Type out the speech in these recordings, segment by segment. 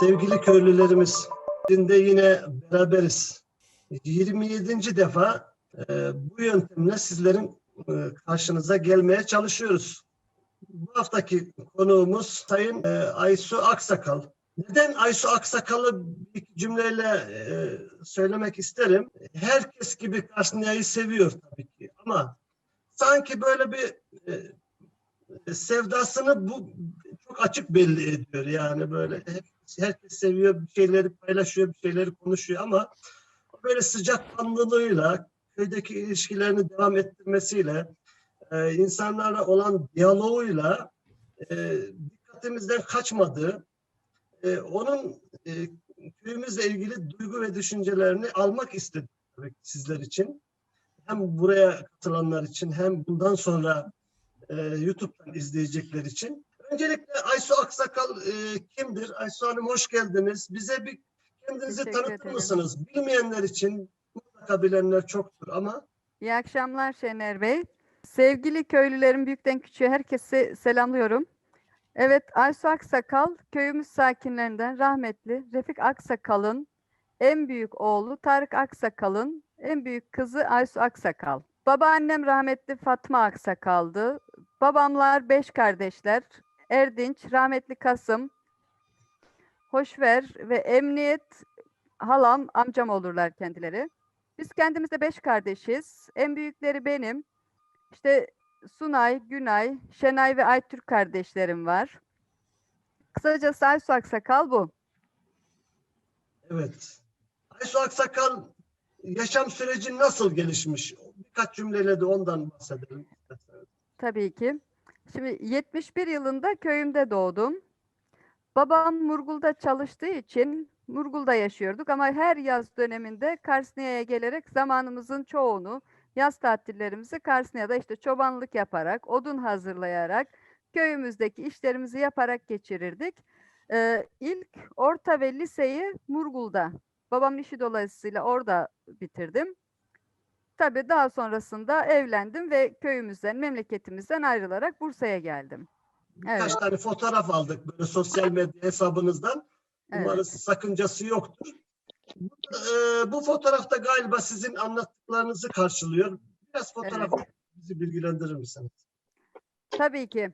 Sevgili köylülerimiz, şimdi yine beraberiz. 27. defa e, bu yöntemle sizlerin e, karşınıza gelmeye çalışıyoruz. Bu haftaki konuğumuz Sayın e, Aysu Aksakal. Neden Aysu Aksakal'ı bir cümleyle e, söylemek isterim. Herkes gibi Karsniya'yı seviyor tabii ki ama sanki böyle bir e, sevdasını bu çok açık belli ediyor yani böyle hep, herkes seviyor bir şeyleri paylaşıyor bir şeyleri konuşuyor ama böyle sıcakkanlılığıyla köydeki ilişkilerini devam ettirmesiyle e, insanlarla olan diyaloğuyla e, dikkatimizden kaçmadığı e, onun e, köyümüzle ilgili duygu ve düşüncelerini almak istedik sizler için. Hem buraya katılanlar için hem bundan sonra e, YouTube'dan izleyecekler için. Öncelikle Aysu Aksakal e, kimdir? Aysu Hanım hoş geldiniz. Bize bir kendinizi Teşekkür tanıtır ederim. mısınız? Bilmeyenler için mutlaka bilenler çoktur ama İyi akşamlar Şener Bey. Sevgili köylülerin büyükten küçüğe herkese selamlıyorum. Evet Aysu Aksakal köyümüz sakinlerinden rahmetli Refik Aksakal'ın en büyük oğlu Tarık Aksakal'ın en büyük kızı Aysu Aksakal. Babaannem rahmetli Fatma Aksakal'dı. Babamlar beş kardeşler. Erdinç, rahmetli Kasım, Hoşver ve Emniyet halam, amcam olurlar kendileri. Biz kendimiz de beş kardeşiz. En büyükleri benim. İşte Sunay, Günay, Şenay ve Aytürk kardeşlerim var. Kısacası Aysu Aksakal bu. evet. Aysu Aksakal yaşam süreci nasıl gelişmiş? Birkaç cümleyle de ondan bahsedelim. Tabii ki. Şimdi 71 yılında köyümde doğdum. Babam Murgul'da çalıştığı için Murgul'da yaşıyorduk ama her yaz döneminde Karsniya'ya gelerek zamanımızın çoğunu yaz tatillerimizi Karsniya'da işte çobanlık yaparak, odun hazırlayarak, köyümüzdeki işlerimizi yaparak geçirirdik. Ee, ilk orta ve liseyi Murgul'da, babamın işi dolayısıyla orada bitirdim. Tabii daha sonrasında evlendim ve köyümüzden, memleketimizden ayrılarak Bursa'ya geldim. Birkaç Evet. tane fotoğraf aldık böyle sosyal medya hesabınızdan. Evet. Umarım sakıncası yoktur. Bu, e, bu fotoğrafta galiba sizin anlattıklarınızı karşılıyor. Biraz fotoğraf bizi bilgilendirir misiniz? Tabii ki.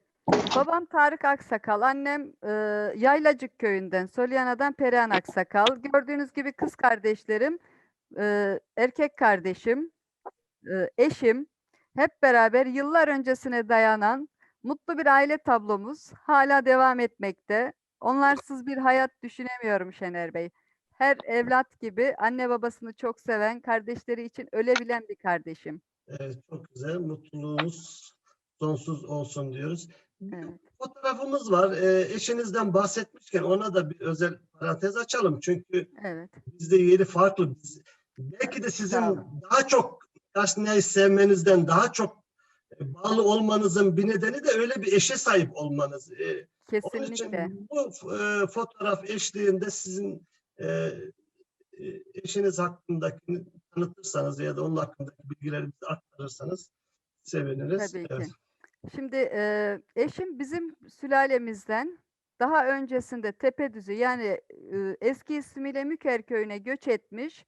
Babam Tarık Aksakal, annem e, Yaylacık köyünden, Solyana'dan Perihan Aksakal. Gördüğünüz gibi kız kardeşlerim, e, erkek kardeşim, eşim, hep beraber yıllar öncesine dayanan mutlu bir aile tablomuz hala devam etmekte. Onlarsız bir hayat düşünemiyorum Şener Bey. Her evlat gibi anne babasını çok seven, kardeşleri için ölebilen bir kardeşim. Evet, çok güzel. Mutluluğunuz sonsuz olsun diyoruz. Evet. fotoğrafımız var. E, eşinizden bahsetmişken ona da bir özel parantez açalım. Çünkü Evet. bizde yeri farklı. Biz, belki de sizin daha çok Karsniya'yı sevmenizden, daha çok e, bağlı olmanızın bir nedeni de öyle bir eşe sahip olmanız. E, Onun için Kesinlikle. bu e, fotoğraf eşliğinde sizin e, e, eşiniz hakkındaki tanıtırsanız ya da onun hakkındaki bilgileri bize aktarırsanız seviniriz. Tabii Evet. ki. Şimdi e, eşim bizim sülalemizden daha öncesinde Tepedüzü yani e, eski ismiyle Müker köyüne göç etmiş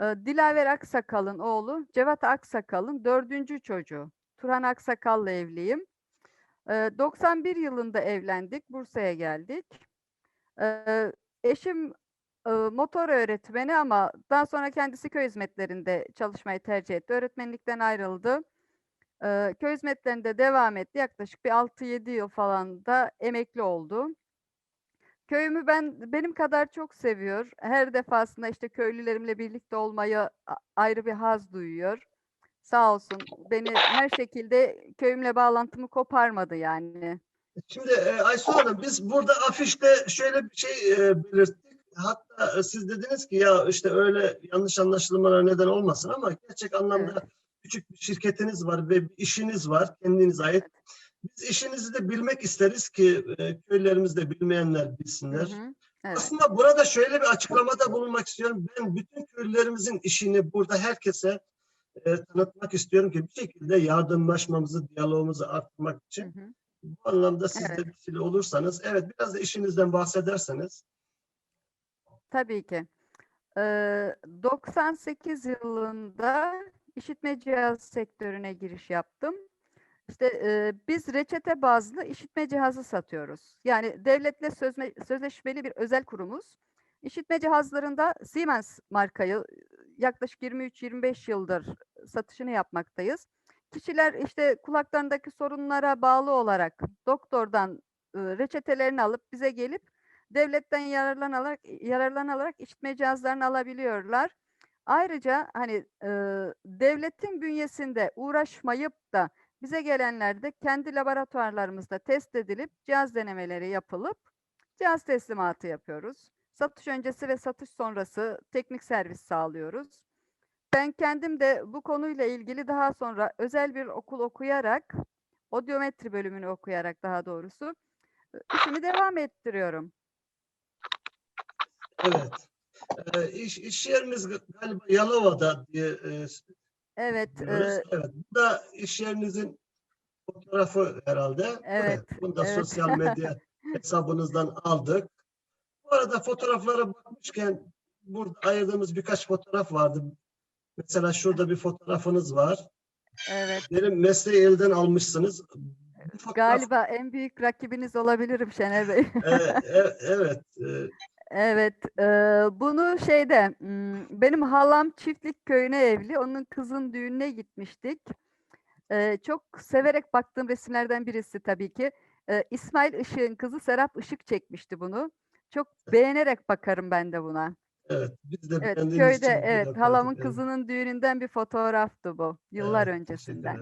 Dilaver Aksakal'ın oğlu Cevat Aksakal'ın dördüncü çocuğu. Turhan Aksakal'la evliyim. E, 91 yılında evlendik. Bursa'ya geldik. E, eşim e, motor öğretmeni ama daha sonra kendisi köy hizmetlerinde çalışmayı tercih etti. Öğretmenlikten ayrıldı. Köy hizmetlerinde devam etti. Yaklaşık bir 6-7 yıl falan da emekli oldu. Köyümü ben benim kadar çok seviyor. Her defasında işte köylülerimle birlikte olmayı ayrı bir haz duyuyor. Sağ olsun. Beni her şekilde köyümle bağlantımı koparmadı yani. Şimdi e, Aysu Hanım biz burada afişte şöyle bir şey e, belirttik. Hatta e, siz dediniz ki ya işte öyle yanlış anlaşılmalara neden olmasın ama gerçek anlamda küçük bir şirketiniz var ve bir işiniz var kendinize ait. Biz işinizi de bilmek isteriz ki e, köylerimiz de bilmeyenler Hı bilsinler. hı, Evet. Aslında burada şöyle bir açıklamada bulunmak istiyorum. Ben bütün köylülerimizin işini burada herkese e, tanıtmak istiyorum ki bir şekilde yardımlaşmamızı, diyalogumuzu arttırmak Hı için hı. bu anlamda siz de Evet. vesile olursanız, evet biraz da işinizden bahsederseniz. tabii ki. Eee, 98 yılında işitme cihazı sektörüne giriş yaptım. İşte, eee, biz reçete bazlı işitme cihazı satıyoruz. Yani devletle sözme sözleşmeli bir özel kurumuz. İşitme cihazlarında Siemens markayı yaklaşık 23-25 yıldır satışını yapmaktayız. Kişiler, işte, kulaklarındaki sorunlara bağlı olarak doktordan, ııı, reçetelerini alıp bize gelip devletten yararlanarak yararlanarak işitme cihazlarını alabiliyorlar. Ayrıca, hani, ııı, devletin bünyesinde uğraşmayıp da bize gelenler de kendi laboratuvarlarımızda test edilip cihaz denemeleri yapılıp cihaz teslimatı yapıyoruz. Satış öncesi ve satış sonrası teknik servis sağlıyoruz. Ben kendim de bu konuyla ilgili daha sonra özel bir okul okuyarak, odyometri bölümünü okuyarak daha doğrusu, ııı, işimi devam ettiriyorum. Evet. Eee, iş iş yeriniz galiba Yalova'da diye, s Evet, eee Evet. Bu da iş yerinizin fotoğrafı herhâlde, değil mi? Evet, Bunu da evet. sosyal medya hesabınızdan aldık. Bu arada fotoğraflara bakmışken burada ayırdığımız birkaç fotoğraf vardı. Mesela şurada bir fotoğrafınız var. Evet. Benim mesleği elden almışsınız. Fotoğraf Galiba en büyük rakibiniz olabilirim Şener Bey. Eee, e evet, eee Evet, eee, bunu şeyde, benim halam Çiftlik köyüne evli. Onun kızın düğününe gitmiştik. Eee, çok severek baktığım resimlerden birisi tabii ki. Eee, İsmail Işık'ın kızı Serap Işık çekmişti bunu. Çok beğenerek bakarım ben de buna. Evet, biz de Evet, beğendiğimiz köyde için evet, halamın. Evet. kızının düğününden bir fotoğraftı bu, yıllar Evet, öncesinden.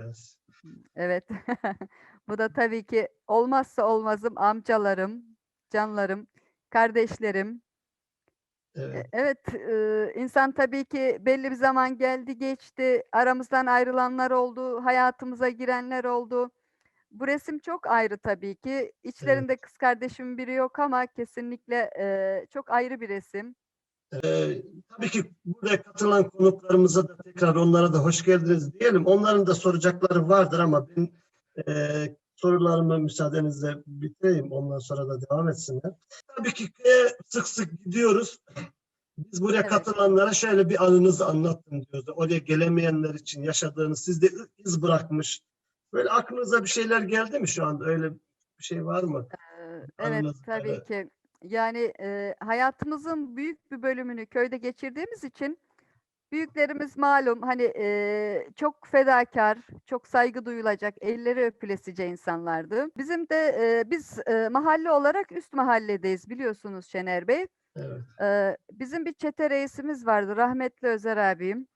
Evet. Bu da tabii ki olmazsa olmazım amcalarım, canlarım, kardeşlerim. E Evet. evet, ııı, insan tabii ki belli bir zaman geldi geçti, aramızdan ayrılanlar oldu, hayatımıza girenler oldu. Bu resim çok ayrı tabii ki. Evet. İçlerinde kız kardeşimin biri yok ama kesinlikle, eee, çok ayrı bir resim. Eee, tabii ki buraya katılan konuklarımıza da tekrar onlara da hoş geldiniz diyelim. Onların da soracakları vardır ama ben, eee, sorularımı müsaadenizle bitireyim. Ondan sonra da devam etsinler. Tabii ki köye sık sık gidiyoruz. Biz buraya Evet. katılanlara şöyle bir anınızı anlatın diyoruz. Oraya gelemeyenler için yaşadığınız, sizde iz bırakmış. Böyle aklınıza bir şeyler geldi mi şu anda? Öyle bir şey var mı? Eee, evet, tabii ki. Yani, eee, hayatımızın büyük bir bölümünü köyde geçirdiğimiz için büyüklerimiz malum, hani, eee, çok fedakâr, çok saygı duyulacak, elleri öpülesice insanlardı. Bizim de, eee, biz, eee, mahalle olarak üst mahalledeyiz biliyorsunuz Şener Bey. Evet. Eee, bizim bir çete reisimiz vardı, rahmetli Özer abim.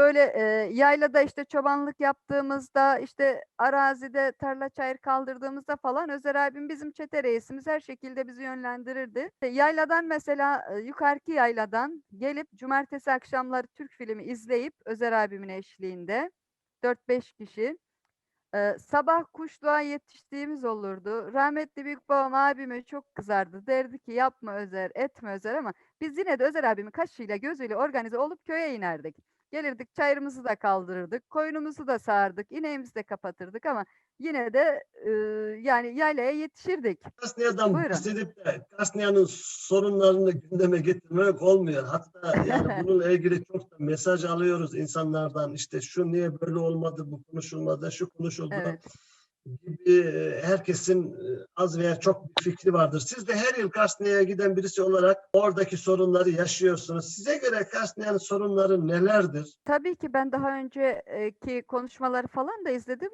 Böyle, eee, yaylada, işte, çobanlık yaptığımızda, işte, arazide tarla çayır kaldırdığımızda falan Özer abim bizim çete reisimiz her şekilde bizi yönlendirirdi. E, yayladan mesela, eee, yukarıki yayladan gelip cumartesi akşamları Türk filmi izleyip Özer abimin eşliğinde 4-5 kişi, eee, sabah kuşluğa yetiştiğimiz olurdu. Rahmetli büyükbabam abime çok kızardı. Derdi ki "Yapma Özer, etme Özer." ama biz yine de Özer abimin kaşıyla gözüyle organize olup köye inerdik. Gelirdik, çayırımızı da kaldırırdık, koyunumuzu da sağardık, ineğimizi de kapatırdık ama yine de, ııı, yani yaylaya yetişirdik. Kasniye'den Buyurun. bahsedip de Kasniye'nin sorunlarını gündeme getirmemek olmuyor. Hatta yani bununla ilgili çok da mesaj alıyoruz insanlardan. İşte şu niye böyle olmadı, bu konuşulmadı, şu konuşuldu Evet. Gibi, eee, herkesin, eee, az veya çok bir fikri vardır. Siz de her yıl Kasniye'ye giden birisi olarak oradaki sorunları yaşıyorsunuz. Size göre Kasniye'nin sorunları nelerdir? Tabii ki ben daha önce eee, ki konuşmaları falan da izledim.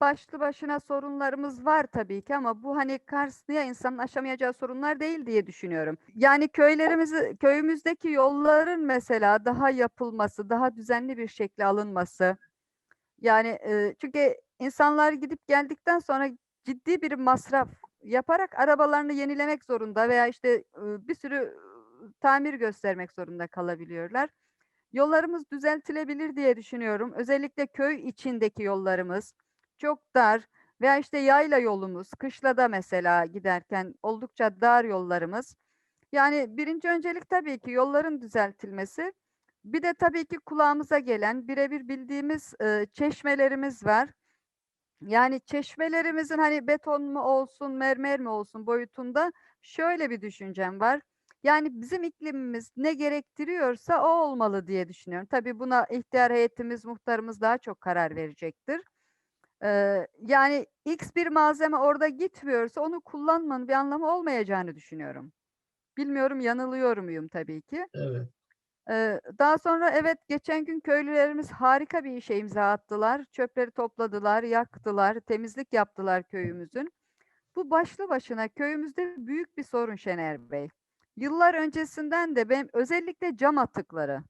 Başlı başına sorunlarımız var tabii ki ama bu, hani, Karslı'ya insanın aşamayacağı sorunlar değil diye düşünüyorum. Yani köylerimizi köyümüzdeki yolların mesela daha yapılması, daha düzenli bir şekle alınması. Yani, eee, çünkü insanlar gidip geldikten sonra ciddi bir masraf yaparak arabalarını yenilemek zorunda veya, işte, bir sürü, tamir göstermek zorunda kalabiliyorlar. Yollarımız düzeltilebilir diye düşünüyorum. Özellikle köy içindeki yollarımız çok dar veya, işte, yayla yolumuz, kışlada mesela giderken oldukça dar yollarımız. Yani 1'inci öncelik tabii ki yolların düzeltilmesi. Bir de tabii ki kulağımıza gelen, birebir bildiğimiz, ııı, çeşmelerimiz var. Yani çeşmelerimizin, hani, beton mu olsun, mermer mi olsun boyutunda şöyle bir düşüncem var. Yani bizim iklimimiz ne gerektiriyorsa o olmalı diye düşünüyorum. Tabii buna ihtiyar heyetimiz, muhtarımız daha çok karar verecektir. Eee, yani X bir malzeme orada gitmiyorsa onu kullanmanın bir anlamı olmayacağını düşünüyorum. Bilmiyorum yanılıyor muyum tabii ki. Evet. Daha sonra evet geçen gün köylülerimiz harika bir işe imza attılar. Çöpleri topladılar, yaktılar, temizlik yaptılar köyümüzün. Bu başlı başına köyümüzde büyük bir sorun Şener Bey. Yıllar öncesinden de benim özellikle cam atıkları.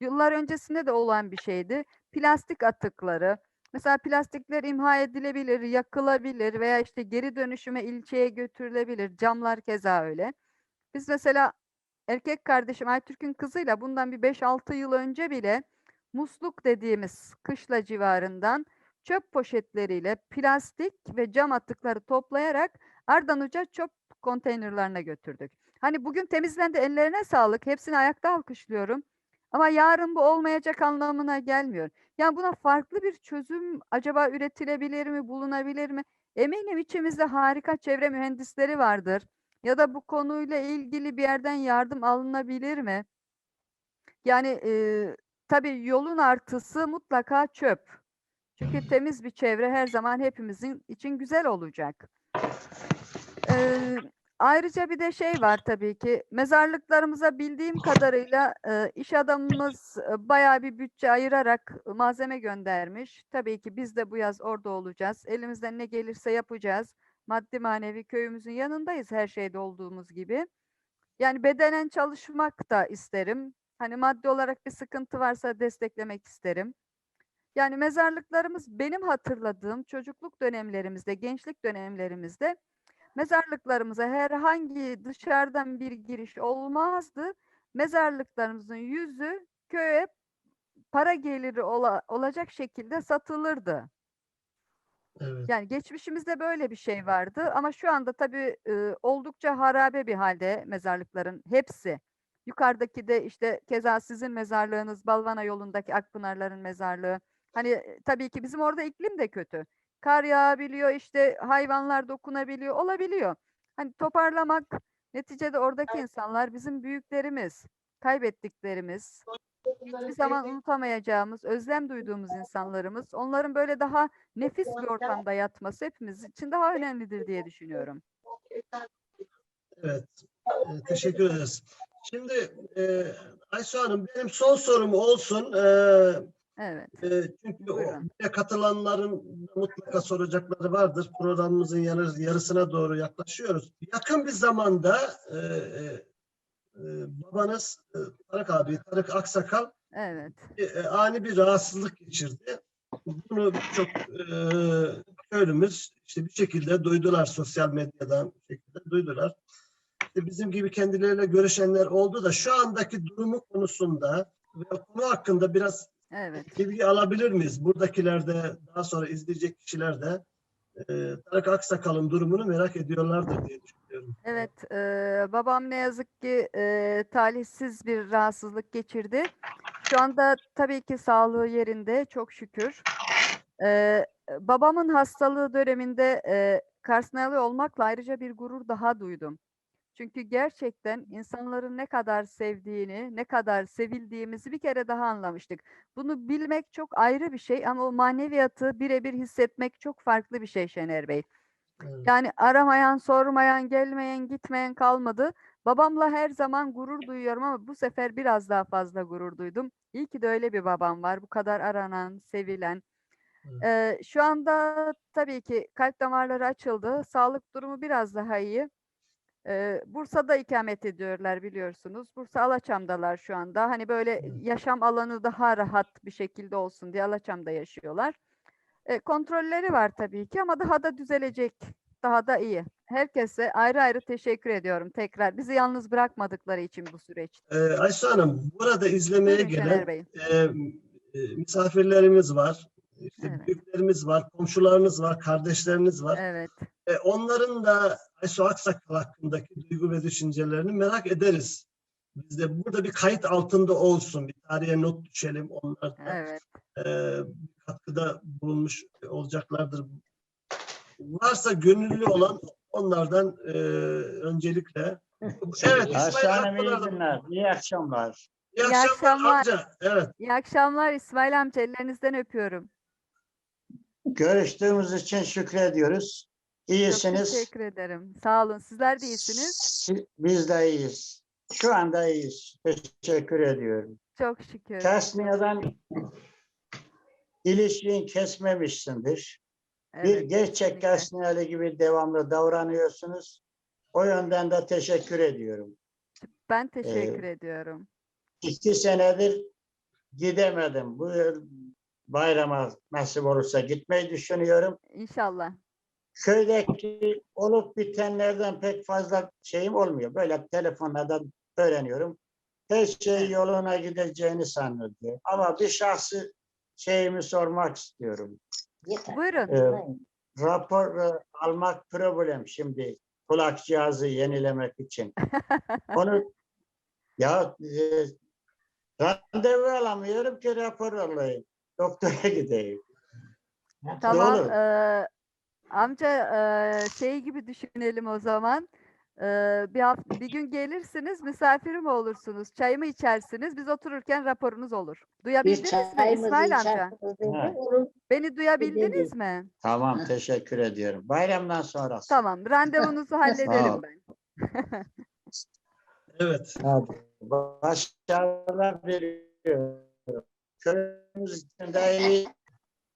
Yıllar öncesinde de olan bir şeydi. Plastik atıkları. Mesela plastikler imha edilebilir, yakılabilir veya işte geri dönüşüme ilçeye götürülebilir. Camlar keza öyle. Biz mesela erkek kardeşim Aytürk'ün kızıyla bundan bir 5-6 yıl önce bile musluk dediğimiz kışla civarından çöp poşetleriyle plastik ve cam atıkları toplayarak Ardanuca çöp konteynerlarına götürdük. Hani bugün temizlendi ellerine sağlık. Hepsini ayakta alkışlıyorum. Ama yarın bu olmayacak anlamına gelmiyor. Yani buna farklı bir çözüm acaba üretilebilir mi, bulunabilir mi? Eminim içimizde harika çevre mühendisleri vardır. Ya da bu konuyla ilgili bir yerden yardım alınabilir mi? Yani eee tabii yolun artısı mutlaka çöp. Çünkü temiz bir çevre her zaman hepimizin için güzel olacak. Eee, ayrıca bir de şey var tabii ki mezarlıklarımıza bildiğim kadarıyla eee, iş adamımız eee, bayağı bir bütçe ayırarak malzeme göndermiş. Tabii ki biz de bu yaz orada olacağız. Elimizden ne gelirse yapacağız. Maddi manevi köyümüzün yanındayız her şeyde olduğumuz gibi. Yani bedenen çalışmak da isterim. Hani maddi olarak bir sıkıntı varsa desteklemek isterim. Yani mezarlıklarımız benim hatırladığım çocukluk dönemlerimizde, gençlik dönemlerimizde mezarlıklarımıza herhangi dışarıdan bir giriş olmazdı. Mezarlıklarımızın yüzü köye para geliri ola- olacak şekilde satılırdı. Evet. Yani geçmişimizde böyle bir şey vardı ama şu anda tabii e, oldukça harabe bir halde mezarlıkların hepsi. Yukarıdaki de işte keza sizin mezarlığınız Balvana yolundaki Akpınarların mezarlığı. Hani e, tabii ki bizim orada iklim de kötü. Kar yağabiliyor işte hayvanlar dokunabiliyor olabiliyor. Hani toparlamak neticede oradaki insanlar bizim büyüklerimiz, kaybettiklerimiz, hiçbir zaman unutamayacağımız, özlem duyduğumuz insanlarımız. Onların böyle daha nefis bir ortamda yatması hepimiz için daha önemlidir diye düşünüyorum. Evet. e, teşekkür ederiz. Şimdi e, Aysu Hanım benim son sorum olsun. E, Evet. e, çünkü o, Buyurun. buraya katılanların mutlaka soracakları vardır. Programımızın yarı, yarısına doğru yaklaşıyoruz. Yakın bir zamanda e, e, e, babanız e, Tarık abi, Tarık Aksakal Evet. e, ani bir rahatsızlık geçirdi. Bunu birçok e, köylümüz işte bir şekilde duydular sosyal medyadan bir şekilde duydular. İşte bizim gibi kendileriyle görüşenler oldu da şu andaki durumu konusunda ve konu hakkında biraz Evet. bilgi alabilir miyiz? Buradakiler de daha sonra izleyecek kişiler de e, Tarık Aksakal'ın durumunu merak ediyorlardır diye düşünüyorum. Evet, eee, babam ne yazık ki eee, talihsiz bir rahatsızlık geçirdi. Şu anda tabii ki sağlığı yerinde, çok şükür. Eee, babamın hastalığı döneminde eee Karsnalı olmakla ayrıca bir gurur daha duydum. Çünkü gerçekten insanların ne kadar sevdiğini, ne kadar sevildiğimizi bir kere daha anlamıştık. Bunu bilmek çok ayrı bir şey ama o maneviyatı birebir hissetmek çok farklı bir şey Şener Bey. Evet. Yani aramayan, sormayan, gelmeyen, gitmeyen kalmadı. Babamla her zaman gurur duyuyorum ama bu sefer biraz daha fazla gurur duydum. İyi ki de öyle bir babam var. Bu kadar aranan, sevilen. Evet. Eee, şu anda tabii ki kalp damarları açıldı. Sağlık durumu biraz daha iyi. Bursa'da ikamet ediyorlar biliyorsunuz. Bursa Alaçam'dalar şu anda. Hani böyle yaşam alanı daha rahat bir şekilde olsun diye Alaçam'da yaşıyorlar. E, kontrolleri var tabii ki ama daha da düzelecek. Daha da iyi. Herkese ayrı ayrı teşekkür ediyorum tekrar. Bizi yalnız bırakmadıkları için bu süreçte. E, Aysu Hanım burada izlemeye Buyurun gelen e, misafirlerimiz var. İşte Evet. büyüklerimiz var, komşularınız var, kardeşleriniz var. Evet. E, onların da Aysu Aksakal hakkındaki duygu ve düşüncelerini merak ederiz. Biz de burada bir kayıt altında olsun, bir tarihe not düşelim. Onlar da Evet. e, katkıda bulunmuş olacaklardır. Varsa gönüllü olan onlardan e, öncelikle Evet, İsmail Aslanım iyi günler. İyi akşamlar. İyi İyi akşamlar akşamlar. amca. Evet, İyi akşamlar İsmail amca ellerinizden öpüyorum. Görüştüğümüz için şükrediyoruz. Çok İyisiniz. teşekkür ederim. Sağ olun. Sizler de iyisiniz. Si- Biz de iyiyiz. Şu anda iyiyiz. Teşekkür ediyorum. Çok şükür. Kesmeden ilişkin kesmemişsindir. Bir Evet, gerçek kesinlikle. Kesniyeli gibi devamlı davranıyorsunuz. O yönden de teşekkür ediyorum. Ben teşekkür ediyorum. İki senedir gidemedim. Bu bayrama nasip olursa gitmeyi düşünüyorum. İnşallah. Köydeki olup bitenlerden pek fazla şeyim olmuyor. Böyle telefonlardan öğreniyorum. Her şey yoluna gideceğini sanıyorum. Ama bir şahsı şeyimi sormak istiyorum. Buyurun. Ee, rapor e, almak problem şimdi kulak cihazı yenilemek için. Onu ya e, randevu alamıyorum ki rapor alayım. Doktora gideyim. Tamam. Doğru. Amca şey gibi düşünelim o zaman. Eee, bir hafta, bir gün gelirsiniz, misafirim olursunuz. Çayımı içersiniz. Biz otururken raporunuz olur. Duyabildiniz mi İsmail amca? Beni duyabildiniz mi? Tamam teşekkür ediyorum. Bayramdan sonrası. Tamam. Randevunuzu hallederim ben. evet. Hadi. Başarılar diliyorum. Köyümüz için de iyi.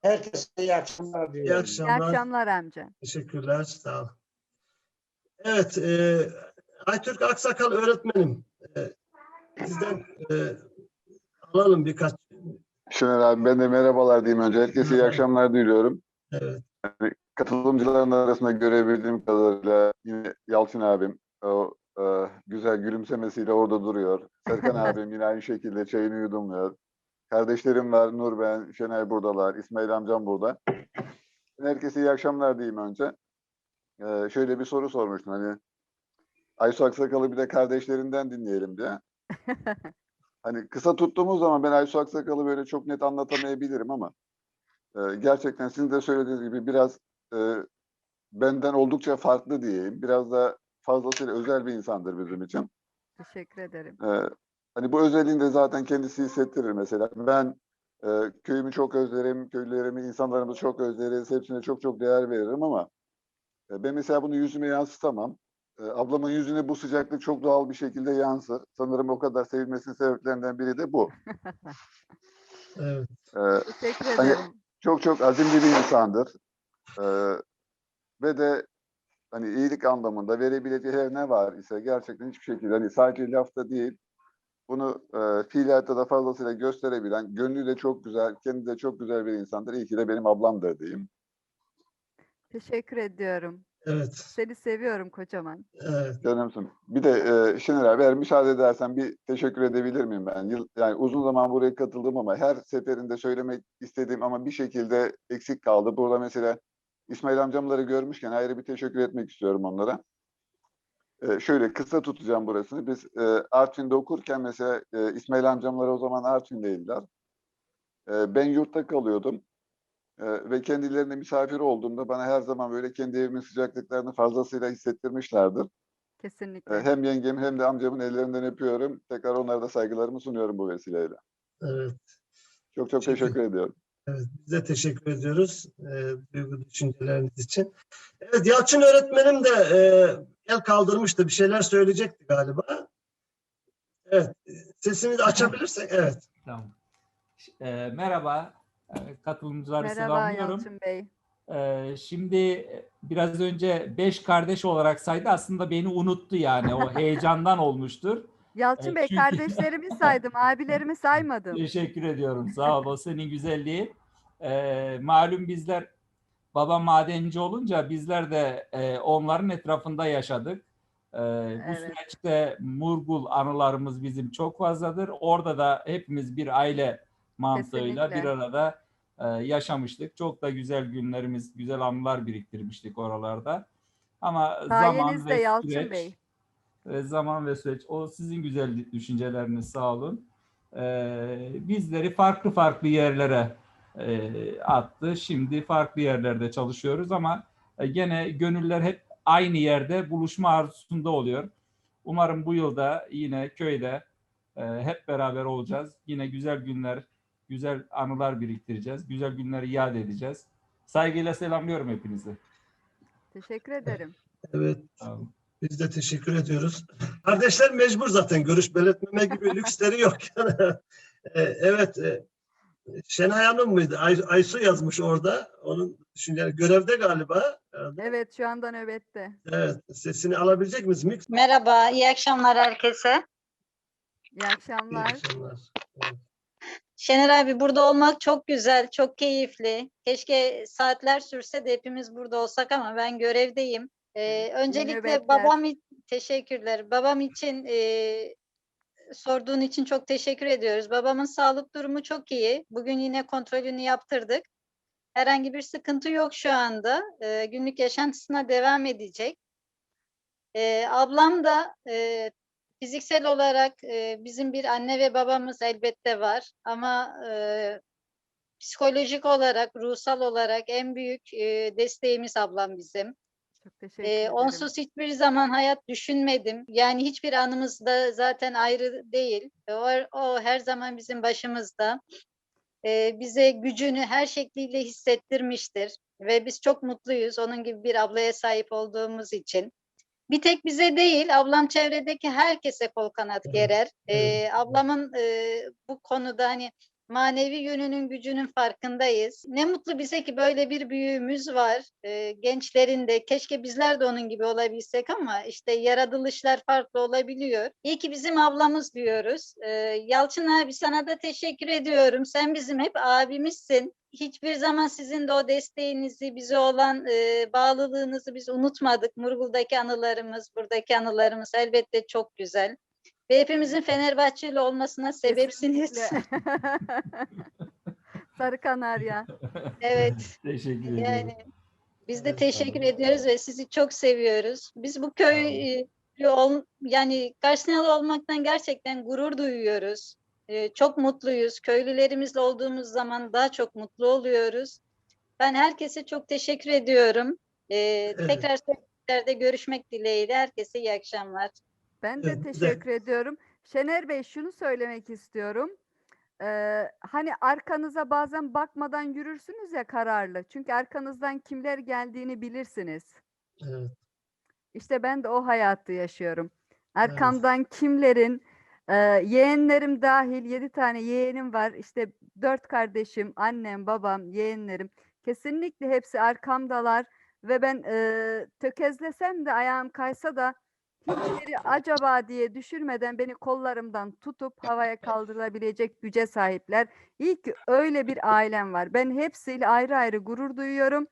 Herkese iyi akşamlar İyi diliyorum. İyi akşamlar. akşamlar amca. Teşekkürler, sağ ol. Evet, e, Aytürk Aksakal öğretmenim. E, sizden e, alalım birkaç. Şener abi ben de merhabalar diyeyim önce. Herkese iyi akşamlar diliyorum. Evet, Katılımcıların arasında görebildiğim kadarıyla yine Yalçın abim o e, güzel gülümsemesiyle orada duruyor. Serkan abim yine aynı şekilde çayını yudumluyor. Kardeşlerim var, Nur ben, Şenay buradalar, İsmail amcam burada. Herkese iyi akşamlar diyeyim önce. E, şöyle bir soru sormuştum hani Aysu Aksakal'ı bir de kardeşlerinden dinleyelim diye. Hani kısa tuttuğumuz zaman ben Aysu Aksakal'ı böyle çok net anlatamayabilirim ama e, gerçekten sizin de söylediğiniz gibi biraz e, benden oldukça farklı diyeyim. Biraz da fazlasıyla özel bir insandır bizim için. Teşekkür ederim. E, hani bu özelliğini de zaten kendisi hissettirir mesela. Ben e, köyümü çok özlerim, köylülerimi, insanlarımızı çok özleriz. Hepsine çok çok değer veririm ama e, ben mesela bunu yüzüme yansıtamam. E, ablamın yüzüne bu sıcaklık çok doğal bir şekilde yansır. Sanırım o kadar sevilmesinin sebeplerinden biri de bu. evet. E, Teşekkür Hani- çok çok azimli bir insandır. Ee, ve de hani iyilik anlamında verebileceği her ne var ise gerçekten hiçbir şekilde hani sadece lafta değil bunu e, fiiliyatta da fazlasıyla gösterebilen, gönlü de çok güzel, kendi de çok güzel bir insandır. İyi ki de benim ablamdır diyeyim. Teşekkür ediyorum. Evet, Seni seviyorum kocaman. evet. Canımsın. Bir de e, Şener abi eğer müsaade edersen bir teşekkür edebilir miyim ben? Yıl, yani uzun zaman buraya katıldım ama her seferinde söylemek istediğim ama bir şekilde eksik kaldı. Burada mesela İsmail amcamları görmüşken ayrı bir teşekkür etmek istiyorum onlara. E, şöyle kısa tutacağım burasını. Biz e, Artvin'de okurken mesela e, İsmail amcamlar o zaman Artvin'deydiler. E, ben yurtta kalıyordum. E, ve kendilerine misafir olduğumda bana her zaman böyle kendi evimin sıcaklıklarını fazlasıyla hissettirmişlerdir. Kesinlikle. E, Hem yengem hem de amcamın ellerinden öpüyorum. Tekrar onlara da saygılarımı sunuyorum bu vesileyle. evet. Çok çok Teşekkür- teşekkür ediyorum. Evet, biz de teşekkür ediyoruz e, duygu düşünceleriniz için. Evet, Yalçın öğretmenim de e, el kaldırmıştı, bir şeyler söyleyecekti galiba. Evet, e, sesimizi açabilirsek, evet. Tamam. Ee, merhaba, ee, katılımcıları Merhaba selamlıyorum. Yalçın Bey. Ee, şimdi e, biraz önce beş kardeş olarak saydı. Aslında beni unuttu yani. O heyecandan olmuştur. Yalçın Evet, Bey çünkü- kardeşlerimi saydım, abilerimi saymadım. Teşekkür ediyorum. Sağ ol. O senin güzelliği. Ee, malum bizler baba madenci olunca bizler de e, onların etrafında yaşadık. Bu Evet. süreçte Murgul anılarımız bizim çok fazladır. Orada da hepimiz bir aile mantığıyla bir Kesinlikle. arada e, yaşamıştık. Çok da güzel günlerimiz, güzel anılar biriktirmiştik oralarda. Ama zaman ve Yalçın süreç, Bey. zaman ve süreç. O sizin güzel düşünceleriniz sağ olun. Ee, bizleri farklı farklı yerlere e, attı. Şimdi farklı yerlerde çalışıyoruz ama e, gene gönüller hep aynı yerde buluşma arzusunda oluyor. Umarım bu yılda yine köyde e, hep beraber olacağız. Yine güzel günler, güzel anılar biriktireceğiz. Güzel günleri iade edeceğiz. Saygıyla selamlıyorum hepinizi. Teşekkür ederim. Evet. Biz de teşekkür ediyoruz. Kardeşler mecbur zaten görüş belirtmeme gibi lüksleri yok. E, evet. Şenay Hanım mıydı? Ay, Aysu yazmış orada. Onun düşünceleri görevde galiba. Evet şu anda nöbette. Evet. Sesini alabilecek miyiz? Mix. Merhaba, iyi akşamlar herkese. İyi İyi akşamlar. akşamlar. Evet. Şener abi burada olmak çok güzel, çok keyifli. Keşke saatler sürse de hepimiz burada olsak ama ben görevdeyim. Ee, öncelikle nöbetler. babam teşekkürler. Babam için e, sorduğun için çok teşekkür ediyoruz. Babamın sağlık durumu çok iyi. Bugün yine kontrolünü yaptırdık. Herhangi bir sıkıntı yok şu anda. Ee, günlük yaşantısına devam edecek. Ee, ablam da e, fiziksel olarak e, bizim bir anne ve babamız elbette var ama e, psikolojik olarak, ruhsal olarak en büyük e, desteğimiz ablam bizim. Çok teşekkür E, ederim. onsuz hiçbir zaman hayat düşünmedim. Yani hiçbir anımız da zaten ayrı değil. O, o her zaman bizim başımızda. E, bize gücünü her şekliyle hissettirmiştir ve biz çok mutluyuz onun gibi bir ablaya sahip olduğumuz için. Bir tek bize değil, ablam çevredeki herkese kol kanat gerer. E, evet, ablamın e, bu konuda hani manevi yönünün gücünün farkındayız. Ne mutlu bize ki böyle bir büyüğümüz var. Ee, gençlerin de keşke bizler de onun gibi olabilsek ama işte yaratılışlar farklı olabiliyor. İyi ki bizim ablamız diyoruz. Ee, Yalçın abi sana da teşekkür ediyorum. Sen bizim hep abimizsin. Hiçbir zaman sizin de o desteğinizi, bize olan e, bağlılığınızı biz unutmadık. Murgul'daki anılarımız, buradaki anılarımız elbette çok güzel. Ve hepimizin Fenerbahçeli olmasına sebepsiniz. Sarı Kanarya. Evet. Teşekkür ediyorum. Yani biz de Evet, teşekkür tamam. ediyoruz ve sizi çok seviyoruz. Biz bu köy e, yani Karşınalı olmaktan gerçekten gurur duyuyoruz. E, çok mutluyuz. Köylülerimizle olduğumuz zaman daha çok mutlu oluyoruz. Ben herkese çok teşekkür ediyorum. E, Tekrar seferde görüşmek dileğiyle. Herkese iyi akşamlar. Ben de Evet, teşekkür ediyorum. Şener Bey şunu söylemek istiyorum. Ee, hani arkanıza bazen bakmadan yürürsünüz ya kararlı. Çünkü arkanızdan kimler geldiğini bilirsiniz. Evet. İşte ben de o hayatı yaşıyorum. Arkamdan kimlerin, e, yeğenlerim dahil yedi tane yeğenim var. İşte dört kardeşim, annem, babam, yeğenlerim. Kesinlikle hepsi arkamdalar ve ben e, tökezlesem de ayağım kaysa da hiçbiri acaba diye düşürmeden beni kollarımdan tutup havaya kaldırabilecek güce sahipler. İyi ki öyle bir ailem var. Ben hepsiyle ayrı ayrı gurur duyuyorum.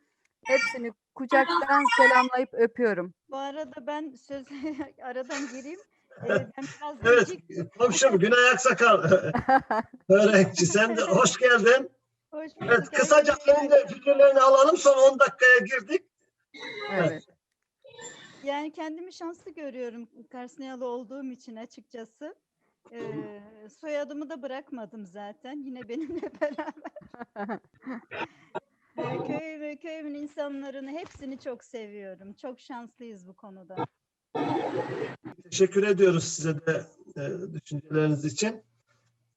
Hepsini kucaktan selamlayıp öpüyorum. Bu arada ben söz aradan gireyim. Ee, ben biraz Evet. gecik- Komşum Günay Aksakal. Öğrenci. Sen de hoş geldin. Hoş Evet. bulduk. Kısaca Yani- senin de fikirlerini alalım. Son 10 dakikaya girdik. Evet. Yani kendimi şanslı görüyorum Karsneyalı olduğum için açıkçası. Ee, soyadımı da bırakmadım zaten. Yine benimle beraber. Ee, köy köyümün insanlarını hepsini çok seviyorum. Çok şanslıyız bu konuda. Teşekkür ediyoruz size de e, düşünceleriniz için.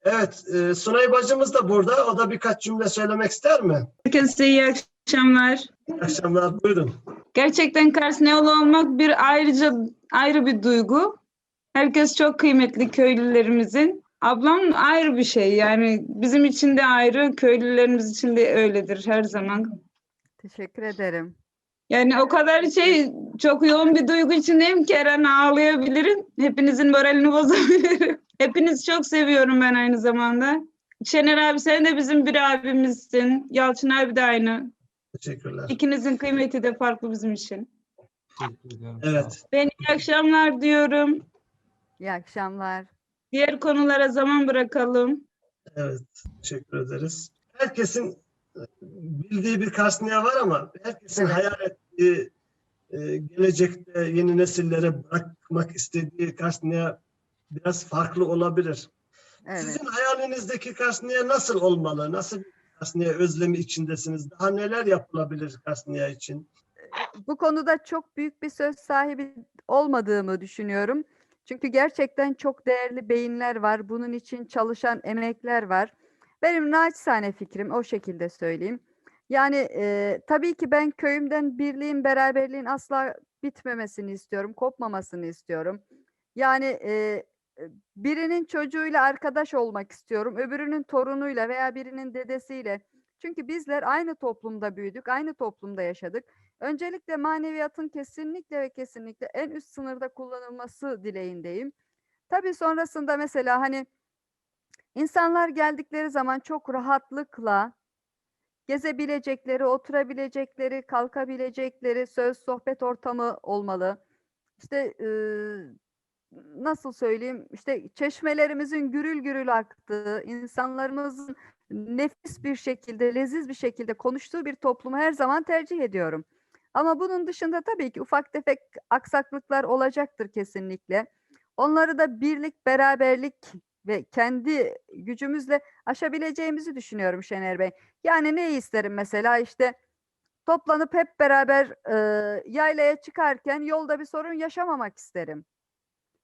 Evet, e, Sunay bacımız da burada. O da birkaç cümle söylemek ister mi? Herkese iyi akşamlar. İyi akşamlar, buyurun. Gerçekten Karsneyalı olmak bir ayrıca ayrı bir duygu. Herkes çok kıymetli köylülerimizin. Ablam ayrı bir şey yani bizim için de ayrı, köylülerimiz için de öyledir her zaman. Teşekkür ederim. Yani o kadar şey çok yoğun bir duygu içindeyim ki her an ağlayabilirim. Hepinizin moralini bozabilirim. Hepinizi çok seviyorum ben aynı zamanda. Şener abi sen de bizim bir abimizsin. Yalçın abi de aynı. Teşekkürler. İkinizin kıymeti de farklı bizim için. Evet, Ben iyi akşamlar diyorum. İyi akşamlar. Diğer konulara zaman bırakalım. evet. Teşekkür ederiz. Herkesin e, bildiği bir Karsniya var ama herkesin Evet. hayal ettiği, e, gelecekte yeni nesillere bırakmak istediği Karsniya biraz farklı olabilir. Evet. Sizin hayalinizdeki Karsniya nasıl olmalı? Nasıl bir Karsniya özlemi içindesiniz? Daha neler yapılabilir Karsniya için? Bu konuda çok büyük bir söz sahibi olmadığımı düşünüyorum. Çünkü gerçekten çok değerli beyinler var. Bunun için çalışan emekler var. Benim naçizane fikrim o şekilde söyleyeyim. Yani e, tabii ki ben köyümden birliğin, beraberliğin asla bitmemesini istiyorum, kopmamasını istiyorum. Yani e, birinin çocuğuyla arkadaş olmak istiyorum, öbürünün torunuyla veya birinin dedesiyle. Çünkü bizler aynı toplumda büyüdük, aynı toplumda yaşadık. Öncelikle maneviyatın kesinlikle ve kesinlikle en üst sınırda kullanılması dileğindeyim. Tabii sonrasında mesela hani insanlar geldikleri zaman çok rahatlıkla gezebilecekleri, oturabilecekleri, kalkabilecekleri söz sohbet ortamı olmalı. İşte eee, nasıl söyleyeyim? İşte çeşmelerimizin gürül gürül aktığı, insanlarımızın nefis bir şekilde, leziz bir şekilde konuştuğu bir toplumu her zaman tercih ediyorum. Ama bunun dışında tabii ki ufak tefek aksaklıklar olacaktır kesinlikle. Onları da birlik, beraberlik ve kendi gücümüzle aşabileceğimizi düşünüyorum Şener Bey. Yani ne isterim mesela işte toplanıp hep beraber e, yaylaya çıkarken yolda bir sorun yaşamamak isterim.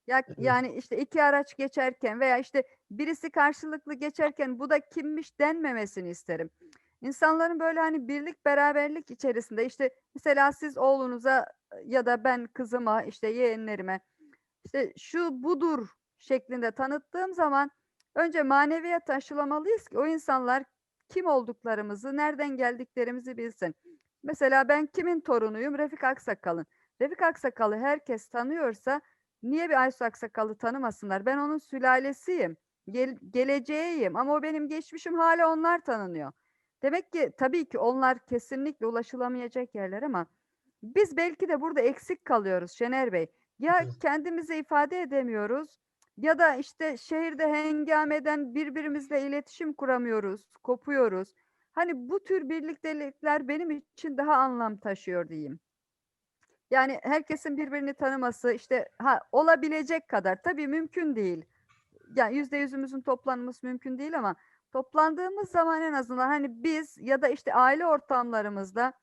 Ya, yani işte iki araç geçerken veya işte birisi karşılıklı geçerken bu da kimmiş denmemesini isterim. İnsanların böyle hani birlik beraberlik içerisinde işte mesela siz oğlunuza ya da ben kızıma işte yeğenlerime işte şu budur şeklinde tanıttığım zaman önce maneviyat aşılamalıyız ki o insanlar kim olduklarımızı, nereden geldiklerimizi bilsin. Mesela ben kimin torunuyum? Refik Aksakal'ın. Refik Aksakal'ı herkes tanıyorsa niye bir Aysu Aksakal'ı tanımasınlar? Ben onun sülalesiyim, gel- geleceğiyim ama o benim geçmişim hala onlar tanınıyor. Demek ki tabii ki onlar kesinlikle ulaşılamayacak yerler ama biz belki de burada eksik kalıyoruz Şener Bey. Ya kendimizi ifade edemiyoruz ya da işte şehirde hengameden birbirimizle iletişim kuramıyoruz, kopuyoruz. Hani bu tür birliktelikler benim için daha anlam taşıyor diyeyim. Yani herkesin birbirini tanıması işte ha olabilecek kadar tabii mümkün değil. Yani yüzde yüzümüzün toplanması mümkün değil ama toplandığımız zaman en azından hani biz ya da işte aile ortamlarımızda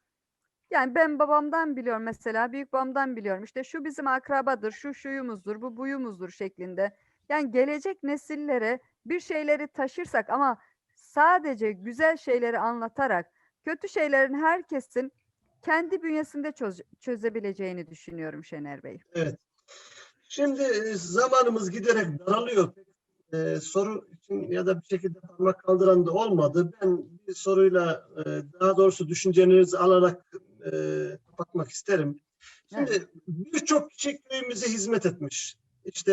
yani ben babamdan biliyorum mesela, büyük babamdan biliyorum. İşte şu bizim akrabadır, şu şuyumuzdur, bu buyumuzdur şeklinde. Yani gelecek nesillere bir şeyleri taşırsak ama sadece güzel şeyleri anlatarak kötü şeylerin herkesin kendi bünyesinde çöz- çözebileceğini düşünüyorum Şener Bey. Evet. Şimdi e, zamanımız giderek daralıyor. E, soru için ya da bir şekilde parmak kaldıran da olmadı. Ben bir soruyla e, daha doğrusu düşüncelerinizi alarak e, kapatmak isterim. Şimdi birçok kişi köyümüze hizmet etmiş. İşte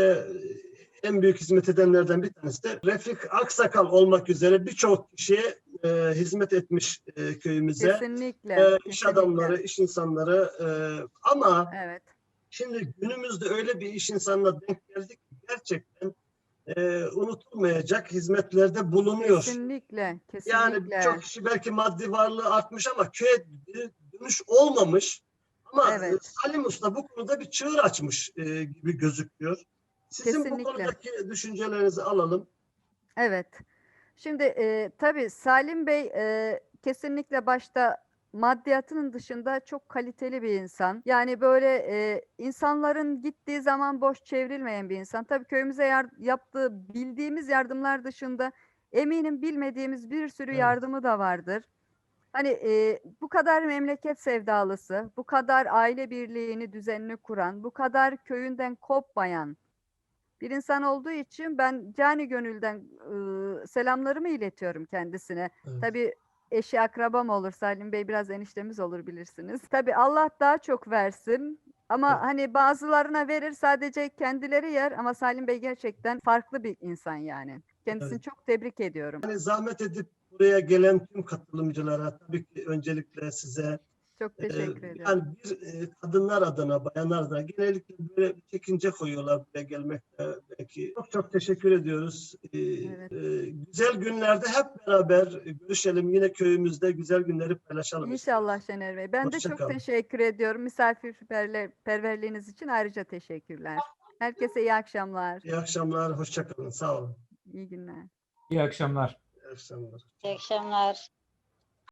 e, en büyük hizmet edenlerden bir tanesi de Refik Aksakal olmak üzere birçok kişiye e, hizmet etmiş e, köyümüze. Kesinlikle. E, iş kesinlikle. adamları, iş insanları e, ama Evet. Şimdi günümüzde öyle bir iş insanına denk geldik ki gerçekten e, unutulmayacak hizmetlerde bulunuyor. Kesinlikle. Kesinlikle. Yani birçok kişi belki maddi varlığı artmış ama köye dönüş olmamış. Ama e, Evet. Salim Usta bu konuda bir çığır açmış e, gibi gözüküyor. Sizin bu Kesinlikle. konudaki düşüncelerinizi alalım. Evet. Şimdi e, tabii Salim Bey e, kesinlikle başta maddiyatının dışında çok kaliteli bir insan. Yani böyle e, insanların gittiği zaman boş çevrilmeyen bir insan. Tabii köyümüze yar- yaptığı bildiğimiz yardımlar dışında eminim bilmediğimiz bir sürü Evet. yardımı da vardır. Hani e, bu kadar memleket sevdalısı, bu kadar aile birliğini düzenli kuran, bu kadar köyünden kopmayan bir insan olduğu için ben cani gönülden e, selamlarımı iletiyorum kendisine. Evet. Tabii eşi akrabam olur Salim Bey biraz eniştemiz olur bilirsiniz. Tabii Allah daha çok versin. Ama Evet. hani bazılarına verir sadece kendileri yer ama Salim Bey gerçekten farklı bir insan yani. Kendisini Evet. çok tebrik ediyorum. Yani zahmet edip buraya gelen tüm katılımcılara tabii ki öncelikle size Çok teşekkür ediyorum. Yani bir kadınlar adına, bayanlar adına genellikle böyle bir çekince koyuyorlar buraya gelmekte belki. Çok çok teşekkür ediyoruz. Evet. güzel günlerde hep beraber görüşelim. Yine köyümüzde güzel günleri paylaşalım. İnşallah Şener Bey. Ben de Hoşça çok kalın. teşekkür ediyorum. Misafirperverliğiniz için ayrıca teşekkürler. Herkese iyi akşamlar. İyi akşamlar, hoşça kalın. Sağ olun. İyi günler. İyi akşamlar. İyi akşamlar. İyi akşamlar.